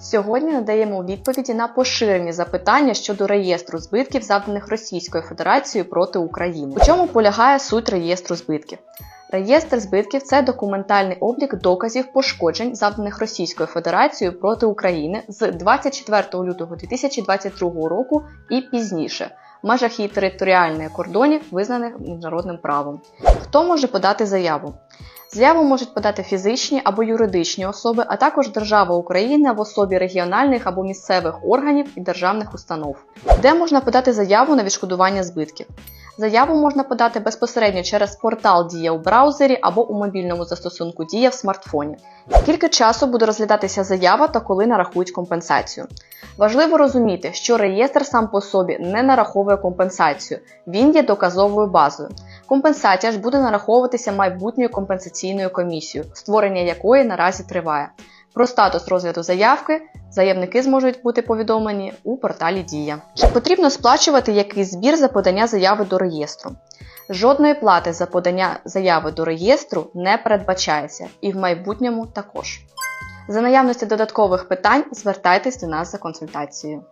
Сьогодні надаємо відповіді на поширені запитання щодо реєстру збитків, завданих Російською Федерацією проти України. У чому полягає суть реєстру збитків? Реєстр збитків це документальний облік доказів пошкоджень, завданих Російською Федерацією проти України з 24 лютого 2022 року і пізніше в межах її територіальних кордонів, визнаних міжнародним правом. Хто може подати заяву? Заяву можуть подати фізичні або юридичні особи, а також держава України в особі регіональних або місцевих органів і державних установ. Де можна подати заяву на відшкодування збитків? Заяву можна подати безпосередньо через портал Дія у браузері або у мобільному застосунку Дія в смартфоні. Скільки часу буде розглядатися заява та коли нарахують компенсацію? Важливо розуміти, що реєстр сам по собі не нараховує компенсацію, він є доказовою базою. Компенсація ж буде нараховуватися майбутньою компенсаційною комісією, створення якої наразі триває. Про статус розгляду заявки заявники зможуть бути повідомлені у порталі Дія. Чи потрібно сплачувати якийсь збір за подання заяви до реєстру? Жодної плати за подання заяви до реєстру не передбачається і в майбутньому також. За наявності додаткових питань звертайтесь до нас за консультацією.